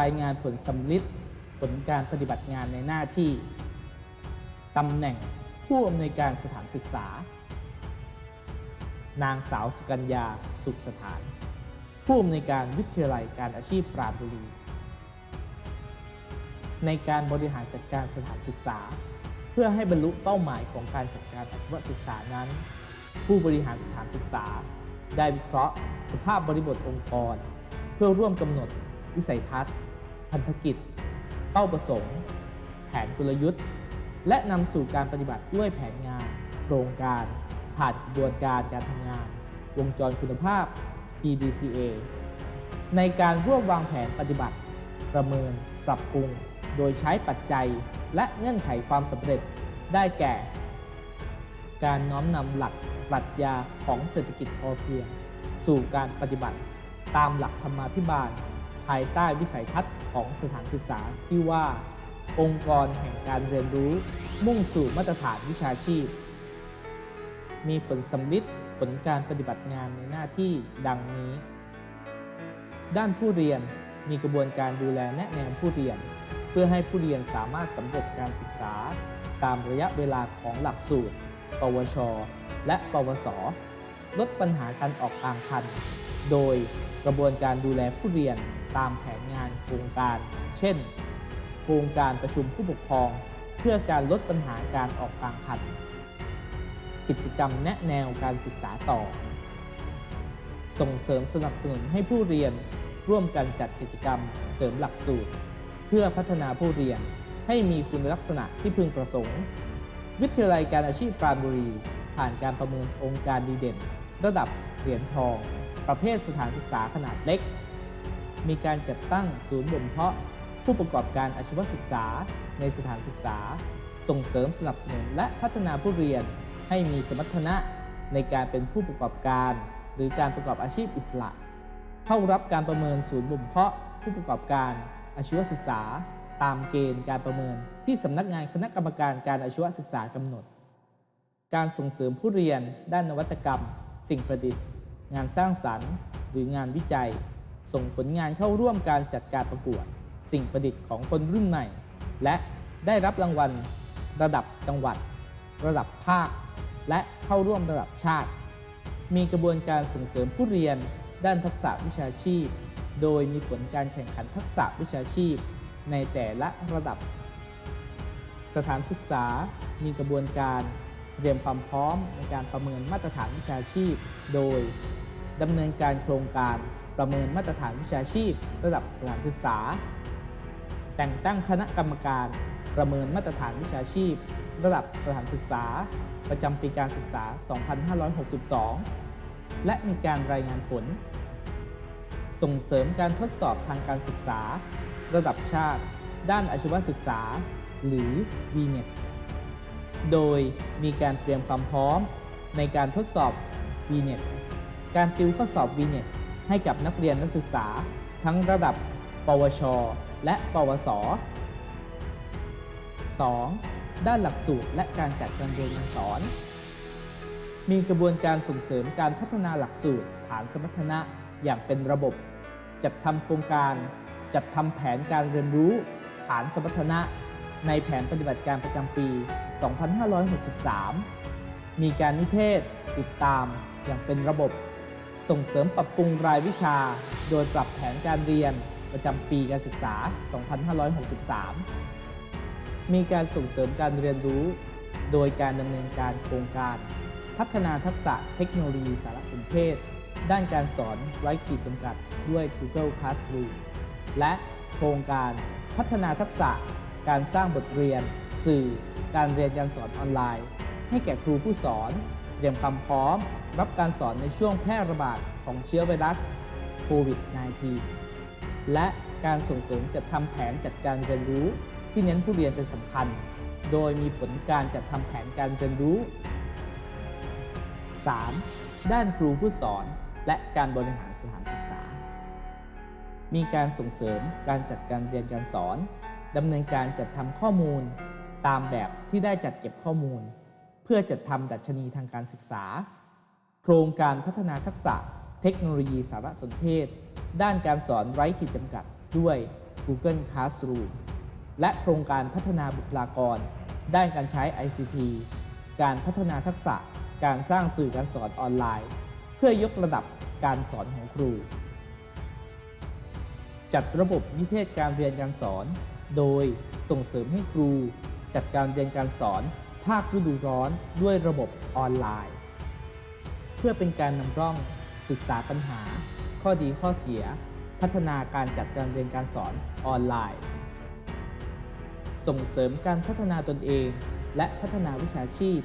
รายงานผลสำลิดผลการปฏิบัติงานในหน้าที่ตำแหน่งผู้อำนวยการสถานศึกษา นางสาวสุกัญญาสุขสถาน ผู้อำนวยการวิทยาลัยการอาชีพปราณบุรี ในการบริหารจัดการสถานศึกษา เพื่อให้บรรลุเป้าหมายของการจัดการอาชีวศึกษานั้น ผู้บริหารสถานศึกษา ได้วิเคราะห์ สภาพบริบทองค์กร เพื่อร่วมกำหนดวิสัยทัศน์ พันธกิจ เป้าประสงค์ แผนกลยุทธ์ และนำสู่การปฏิบัติด้วยแผนงาน โครงการ ผ่านกระบวนการการทำงาน วงจรคุณภาพ PDCA ในการร่วมวางแผนปฏิบัติ ประเมิน ปรับปรุง โดยใช้ปัจจัยและเงื่อนไขความสำเร็จได้แก่ การน้อมนำหลักปรัชญาของเศรษฐกิจพอเพียง สู่การปฏิบัติตามหลักธรรมาภิบาล ภายใต้วิสัยทัศน์ของสถานศึกษาที่ว่า องค์กรแห่งการเรียนรู้มุ่งสู่มาตรฐานวิชาชีพ มีผลสำลิดผลการปฏิบัติงานในหน้าที่ดังนี้ ด้านผู้เรียนมีกระบวนการดูแลแนะแนวผู้เรียน เพื่อให้ผู้เรียนสามารถสำเร็จการศึกษา ตามระยะเวลาของหลักสูตร ปวช และปวส ลดปัญหาการออกกลางคัน โดย กระบวนการดูแลผู้เรียนตามแผนงานโครงการ เช่น โครงการประชุมผู้ปกครอง เพื่อการลดปัญหาการออกกลางคัน กิจกรรมแนะแนวการศึกษาต่อ ส่งเสริมสนับสนุนให้ผู้เรียนร่วมกันจัดกิจกรรมเสริมหลักสูตร เพื่อพัฒนาผู้เรียนให้มีคุณลักษณะที่พึงประสงค์ วิทยาลัยการอาชีพปราณบุรี ผ่านการประเมินองค์การดีเด่น ระดับเหรียญทอง ประเภทสถานศึกษาขนาดเล็ก มีการจัดตั้งศูนย์บ่มเพาะ ผู้ประกอบการอาชีวศึกษาในสถานศึกษา ส่งเสริมสนับสนุนและพัฒนาผู้เรียนให้มีสมรรถนะในการเป็นผู้ประกอบการ หรือการประกอบอาชีพอิสระ เข้ารับการประเมินศูนย์บ่มเพาะ ผู้ประกอบการอาชีวศึกษา ตามเกณฑ์การประเมินที่สำนักงานคณะกรรมการการอาชีวศึกษากำหนด การส่งเสริมผู้เรียนด้านนวัตกรรม สิ่งประดิษฐ์ งานสร้างสรรค์ หรืองานวิจัย ส่งผลงานเข้าร่วมการจัดการประกวด สิ่งประดิษฐ์ของคนรุ่นใหม่ และได้รับรางวัลระดับจังหวัด ระดับภาค และเข้าร่วมระดับชาติ มีกระบวนการส่งเสริมผู้เรียน ด้านทักษะวิชาชีพ โดยมีผลการแข่งขันทักษะวิชาชีพ ในแต่ละระดับ สถานศึกษา มีกระบวนการ เตรียมความพร้อมในการประเมินมาตรฐานวิชาชีพ โดยดำเนินการโครงการประเมินมาตรฐานวิชาชีพ ระดับสถานศึกษา แต่งตั้งคณะกรรมการประเมินมาตรฐานวิชาชีพ ระดับสถานศึกษา ประจำปีการศึกษา 2562 และมีการรายงานผล ส่งเสริมการทดสอบทางการศึกษา ระดับชาติ ด้านอาชีวศึกษา หรือ VNET โดยมีการเตรียมความพร้อมในการทดสอบ VNET การติวข้อสอบ VNET ให้กับนักเรียนนักศึกษา ทั้งระดับ ปวช และ ปวส 2. ด้านหลักสูตรและการจัดการเรียนการสอน มีกระบวนการส่งเสริมการพัฒนาหลักสูตร ฐานสมรรถนะอย่างเป็นระบบ จัดทำโครงการ จัดทำแผนการเรียนรู้ ฐานสมรรถนะ ในแผนปฏิบัติการประจำปี 2563 มีการนิเทศติดตามอย่างเป็นระบบ ส่งเสริมปรับปรุงรายวิชา โดยปรับแผนการเรียนประจำปีการศึกษา 2563 มีการส่งเสริมการเรียนรู้ โดยการดำเนินการโครงการ พัฒนาทักษะเทคโนโลยีสารสนเทศ ด้านการสอนไร้ขีดจำกัดด้วย Google Classroom และโครงการพัฒนาทักษะ การสร้างบทเรียน สื่อ การเรียนการสอนออนไลน์ ให้แก่ครูผู้สอน เตรียมความพร้อม รับการสอนในช่วงแพร่ระบาดของเชื้อไวรัสโควิด -19 และการส่งเสริมจัดทำแผนจัดการเรียนรู้ ที่เน้นผู้เรียนเป็นสำคัญ โดยมีผลการจัดทำแผนการเรียนรู้ 3. ด้านครูผู้สอน และการบริหารสถานศึกษา มีการส่งเสริมการจัดการเรียนการสอน ดำเนินการจัดทำข้อมูล ตามแบบที่ได้จัดเก็บข้อมูล เพื่อจัดทำดัชนีทางการศึกษา โครงการพัฒนาทักษะ เทคโนโลยีสารสนเทศ ด้านการสอนไร้ขีดจำกัดด้วย Google Classroom และโครงการพัฒนาบุคลากร ด้านการใช้ ICT การพัฒนาทักษะการสร้างสื่อการสอนออนไลน์ เพื่อยกระดับการสอนของครู จัดระบบนิเทศการเรียนการสอน โดยส่งเสริมให้ครูจัดการเรียนการสอนภาคฤดูร้อนด้วยระบบออนไลน์ เพื่อเป็นการนำร่องศึกษาปัญหา ข้อดีข้อเสีย พัฒนาการจัดการเรียนการสอนออนไลน์ ส่งเสริมการพัฒนาตนเอง และพัฒนาวิชาชีพ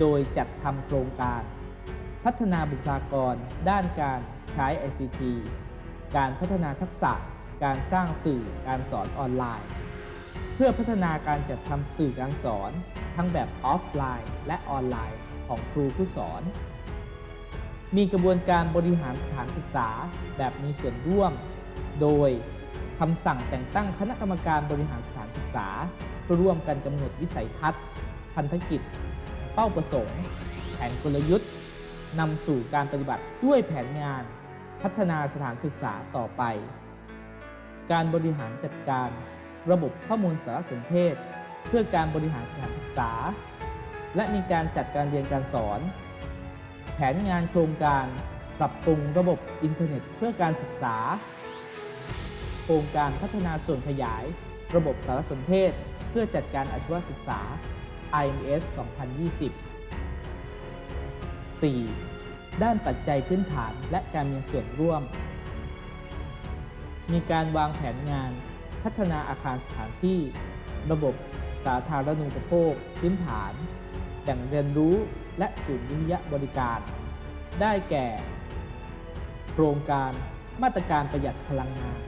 โดยจัดทำโครงการ พัฒนาบุคลากร ด้านการใช้ ICT การพัฒนาทักษะ การสร้างสื่อการสอนออนไลน์ เพื่อพัฒนาการจัดทำสื่อการสอน ทั้งแบบออฟไลน์ และออนไลน์ของครูผู้สอน มีกระบวนการบริหารสถานศึกษาแบบมีส่วนร่วม โดยคำสั่งแต่งตั้งคณะกรรมการบริหารสถานศึกษาเพื่อร่วมกันกำหนดวิสัยทัศน์ พันธกิจ เป้าประสงค์ แผนกลยุทธ์นำสู่การปฏิบัติด้วยแผนงาน พัฒนาสถานศึกษาต่อไป การบริหารจัดการ ระบบข้อมูลสารสนเทศ เพื่อการบริหารสถานศึกษา และมีการจัดการเรียนการสอน แผนงานโครงการปรับปรุงระบบอินเทอร์เน็ตเพื่อการศึกษา โครงการพัฒนาส่วนขยาย ระบบสารสนเทศ เพื่อจัดการอาชีวศึกษา INS 2020 4. ด้านปัจจัยพื้นฐานและการมีส่วนร่วม มีการวางแผนงาน พัฒนาอาคารสถานที่ ระบบสาธารณูปโภค พื้นฐาน แหล่งเรียนรู้และศูนย์วิทยาบริการ ได้แก่ โครงการมาตรการประหยัดพลังงาน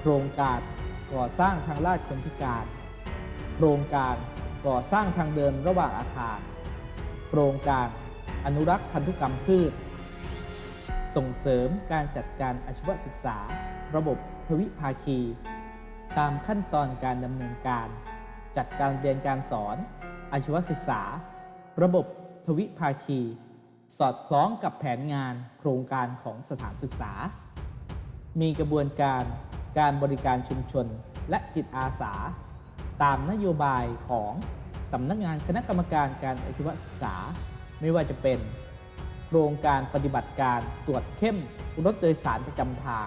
โครงการก่อสร้างทางลาดคนพิการ โครงการก่อสร้างทางเดินระหว่างอาคาร โครงการอนุรักษ์พันธุกรรมพืช ส่งเสริมการจัดการอาชีวศึกษา ระบบทวิภาคี ตามขั้นตอนการดำเนินการ จัดการเรียนการสอน อาชีวศึกษา ระบบทวิภาคี สอดคล้องกับแผนงานโครงการของสถานศึกษา มีกระบวนการการบริการชุมชนและจิตอาสา ตามนโยบายของสำนักงานคณะกรรมการการอาชีวศึกษา ไม่ว่าจะเป็น โครงการปฏิบัติการตรวจเข้มรถโดยสารประจำทาง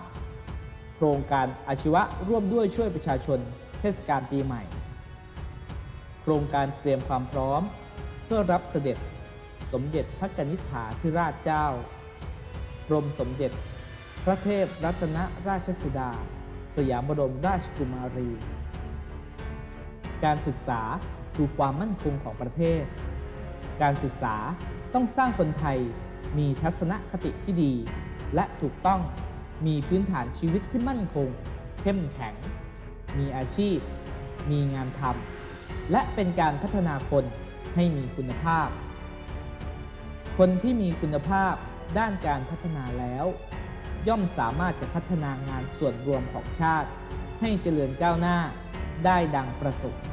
โครงการอาชีวะร่วมด้วยช่วยประชาชน เทศกาลปีใหม่ โครงการเตรียมความพร้อม เพื่อรับเสด็จสมเด็จพระกนิษฐาธิราชเจ้ากรมสมเด็จ พระเทพรัตนราชสุดา สยามบรมราชกุมารี การศึกษาคือความมั่นคงของประเทศ การศึกษาต้องสร้างคนไทย มีทัศนคติที่ดี และถูกต้องมีพื้นฐานชีวิตที่มั่นคง เข้มแข็ง มีอาชีพ มีงานทำและเป็นการพัฒนาคนให้มีคุณภาพ คนที่มีคุณภาพด้านการพัฒนาแล้ว ย่อมสามารถจะพัฒนางานส่วนรวมของชาติ ให้เจริญก้าวหน้าได้ดังประสงค์